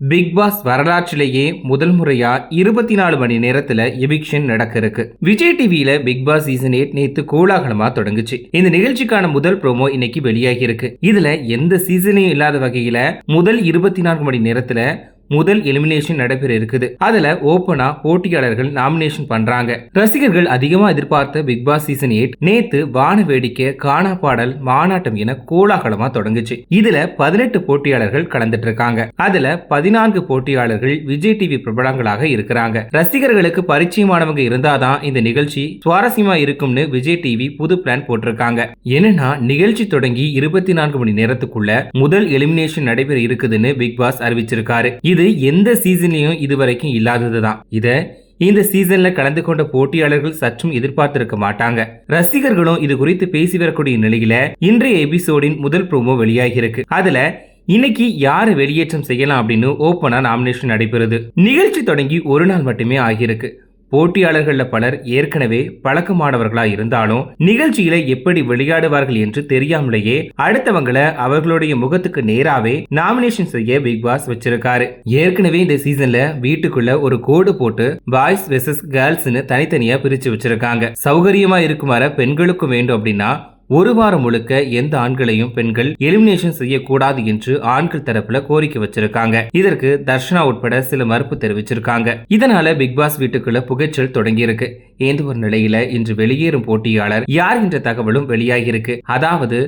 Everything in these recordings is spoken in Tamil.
பிக் பாஸ் வரலாற்றிலேயே முதல் முறையா இருபத்தி நாலு மணி நேரத்துல எவிக்ஷன் நடக்க இருக்கு விஜய் டிவியில பிக் பாஸ் சீசன் எயிட் நேத்து கோலாகலமா தொடங்குச்சு. இந்த நிகழ்ச்சிக்கான முதல் ப்ரோமோ இன்னைக்கு வெளியாகி இருக்கு இதுல எந்த சீசனையும் இல்லாத வகையில முதல் இருபத்தி நான்கு மணி நேரத்துல முதல் எலிமினேஷன் நடைபெற இருக்குது. அதுல ஓபனா போட்டியாளர்கள் நாமினேஷன் பண்றாங்க. ரசிகர்கள் அதிகமா எதிர்பார்த்த பிக் பாஸ் சீசன் எயிட் நேத்து வான வேடிக்கை காணா பாடல் மாநாட்டம் என கோலாகலமா தொடங்குச்சு. இதுல பதினெட்டு போட்டியாளர்கள் கலந்துட்டு இருக்காங்க அதுல பதினான்கு போட்டியாளர்கள் விஜய் டிவி பிரபலங்களாக இருக்கிறாங்க. ரசிகர்களுக்கு பரிச்சயமானவங்க இருந்தாதான் இந்த நிகழ்ச்சி சுவாரஸ்யமா இருக்கும்னு விஜய் டிவி புது பிளான் போட்டிருக்காங்க. என்னன்னா நிகழ்ச்சி தொடங்கி இருபத்தி நான்கு மணி நேரத்துக்குள்ள முதல் எலிமினேஷன் நடைபெற இருக்குதுன்னு பிக் பாஸ் அறிவிச்சிருக்காரு. இது எந்த சீசன்லயும் இதுவரைக்கும் இல்லாததுதான். இத இந்த சீசன்ல கலந்து கொண்ட போட்டியாளர்கள் சற்றும் எதிர்பார்த்திருக்க மாட்டாங்க. ரசிகர்களும் இது குறித்து பேசி வரக்கூடிய நிலையில இன்றைய எபிசோடின் முதல் ப்ரோமோ வெளியாகி இருக்கு அதுல இன்னைக்கு யாரு வெளியேற்றம் செய்யலாம் அப்படின்னு ஓப்பனா நாமினேஷன் நடைபெறுது. நிகழ்ச்சி தொடங்கி ஒரு நாள் மட்டுமே ஆகியிருக்கு. போட்டியாளர்களில் பலர் ஏற்கனவே பழக்கமானவர்களா இருந்தாலும் நிகழ்ச்சியில எப்படி விளையாடுவார்கள் என்று தெரியாமலேயே அடுத்தவங்களை அவர்களுடைய முகத்துக்கு நேராவே நாமினேஷன் செய்ய பிக் பாஸ் வச்சிருக்காரு. ஏற்கனவே இந்த சீசன்ல வீட்டுக்குள்ள ஒரு கோடு போட்டு பாய்ஸ் வெர்சஸ் கேர்ள்ஸ்னு தனித்தனியா பிரிச்சு வச்சிருக்காங்க. சௌகரியமா இருக்குமாற பெண்களுக்கும் வேண்டும் அப்படின்னா ஒரு வாரம் முழுக்க எந்த ஆண்களையும் பெண்கள் எலிமினேஷன் செய்யக்கூடாது என்று ஆண்கள் தரப்புல கோரிக்கை வச்சிருக்காங்க. இதற்கு தர்ஷனா உட்பட சில மறுப்பு தெரிவிச்சிருக்காங்க. இதனால பிக் பாஸ் வீட்டுக்குள்ள புகைச்சல் தொடங்கி இருக்கு ஏந்து ஒரு நிலையில இன்று வெளியேறும் போட்டியாளர் யார் என்ற தகவலும் வெளியாகி இருக்கு அதாவது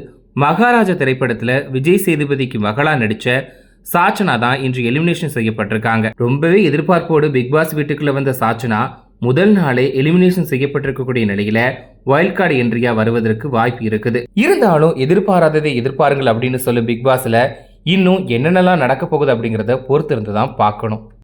மகாராஜா திரைப்படத்துல விஜய் சேதுபதிக்கு மகளா நடிச்ச சாச்சனா தான் இன்று எலிமினேஷன் செய்யப்பட்டிருக்காங்க. ரொம்பவே எதிர்பார்ப்போடு பிக் பாஸ் வீட்டுக்குள்ள வந்த சாச்சனா முதல் நாளே எலிமினேஷன் செய்யப்பட்டிருக்கக்கூடிய நிலையில வைல்ட் கார்டு என்ட்ரியா வருவதற்கு வாய்ப்பு இருக்குது. இருந்தாலும் எதிர்பாராததை எதிர்பாருங்கள் அப்படின்னு சொல்லும் பிக் பாஸ்ல இன்னும் என்னென்னலாம் நடக்க போகுது அப்படிங்கிறத பொறுத்திருந்து தான் பார்க்கணும்.